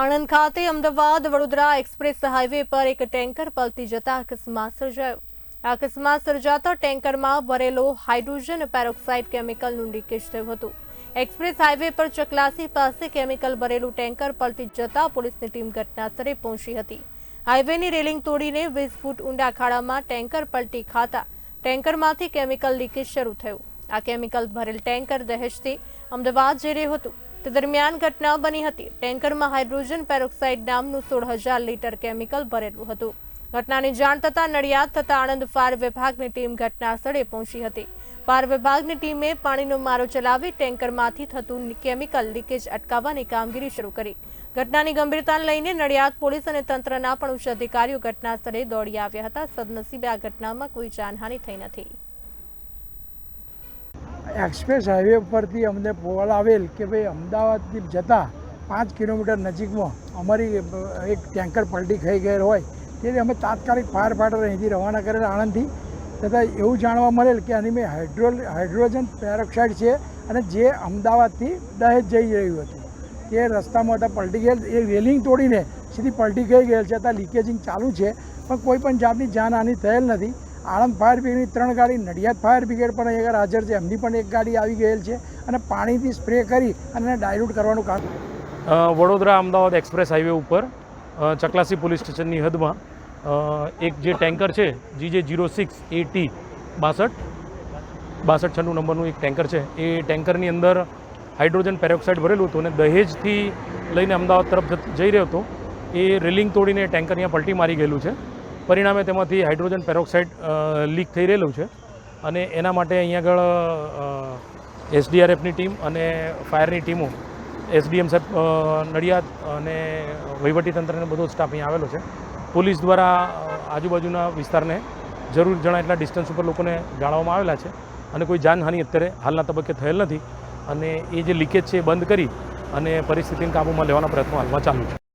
આણંદ ખાતે Ahmedabad Vadodara express highway પર એક ટેન્કર પલટી જતા અકસ્માત સર્જાયો. અકસ્માત સર્જાતા ટેન્કરમાં ભરેલો હાઇડ્રોજન પેરોક્સાઇડ કેમિકલનું લીકેજ થયું હતું. એક્સપ્રેસ હાઈવે પર ચકલાસી પાસે કેમિકલ ભરેલું ટેન્કર પલટી જતા પોલીસની ટીમ ઘટનાસ્થળે પહોંચી હતી. હાઈવેની રેલિંગ તોડીને વીસ ફૂટ ઊંડા ખાડામાં ટેન્કર પલટી ખાતા ટેન્કરમાંથી કેમિકલ લીકેજ શરૂ થયું. આ કેમિકલ ભરેલ ટેન્કર દહેજથી અમદાવાદ જઈ રહ્યું હતું. તે દરમિયાન ઘટના બની હતી. ટેન્કરમાં હાઇડ્રોજન પેરોક્સાઇડ નામનું સોળ હજાર લીટર કેમિકલ ભરેલું હતું. ઘટનાની જાણ થતાં નડિયાદ તથા આણંદ ફાયર વિભાગની ટીમ ઘટના પહોંચી હતી. ફાયર વિભાગની ટીમે પાણીનો મારો ચલાવી ટેન્કરમાંથી થતું કેમિકલ લીકેજ અટકાવવાની કામગીરી શરૂ કરી. ઘટનાની ગંભીરતાને લઈને નડિયાદ પોલીસ અને તંત્રના પણ ઉચ્ચ અધિકારીઓ ઘટના સ્થળે દોડી આવ્યા હતા. સદનસીબે આ ઘટનામાં કોઈ જાનહાનિ થઈ નથી. એક્સપ્રેસ હાઈવે પરથી અમને કોલ આવેલ કે ભાઈ અમદાવાદથી જતાં પાંચ કિલોમીટર નજીકમાં અમારી એક ટેન્કર પલટી ખાઈ ગયેલ હોય. તેથી અમે તાત્કાલિક ફાયર ફાઈટર અહીંથી રવાના કરેલા આણંદથી. તથા એવું જાણવા મળેલ કે આની મેં હાઇડ્રો હાઇડ્રોજન પેરોક્સાઇડ છે અને જે અમદાવાદથી દહેજ જઈ રહ્યું હતું. તે રસ્તામાં હતા, પલટી ગયેલ. એ રેલિંગ તોડીને સીધી પલટી ગઈ ગયેલ છે. ત્યાં લીકેજિંગ ચાલુ છે. પણ કોઈ પણ જાતની જાનહાનિ થયેલ નથી. આણંદ ફાયર બ્રિગેડની ત્રણ ગાડી, નડિયાદ ફાયર બ્રિગેડ પણ અહીંયા હાજર છે. એમની પણ એક ગાડી આવી ગયેલ છે અને પાણીથી સ્પ્રે કરી અને ડાયલ્યુટ કરવાનું કામ. વડોદરા અમદાવાદ એક્સપ્રેસ હાઈવે ઉપર ચકલાસી પોલીસ સ્ટેશનની હદમાં એક જે ટેન્કર છે, GJ zero six A T બાસઠ બાસઠ છન્નું નંબરનું એક ટેન્કર છે. એ ટેન્કરની અંદર હાઇડ્રોજન પેરોક્સાઇડ ભરેલું હતું અને દહેજથી લઈને અમદાવાદ તરફ જઈ રહ્યો હતો. એ રેલિંગ તોડીને ટેન્કર અહીંયા પલટી મારી ગયેલું છે. પરિણામે તેમાંથી હાઇડ્રોજન પેરોક્સાઇડ લીક થઈ રહેલું છે. અને એના માટે અહીંયા આગળ એસડીઆરએફની ટીમ અને ફાયરની ટીમો, એસડીએમ સાહેબ નડિયાદ અને વહીવટીતંત્રને બધો સ્ટાફ અહીંયા આવેલો છે. પોલીસ દ્વારા આજુબાજુના વિસ્તારને જરૂર જણા એટલા ડિસ્ટન્સ ઉપર લોકોને જાણવામાં આવેલા છે. અને કોઈ જાનહાનિ અત્યારે હાલના તબક્કે થયેલ નથી. અને એ જે લીકેજ છે એ બંધ કરી અને પરિસ્થિતિને કાબૂમાં લેવાના પ્રયત્નો હાલમાં ચાલુ છે.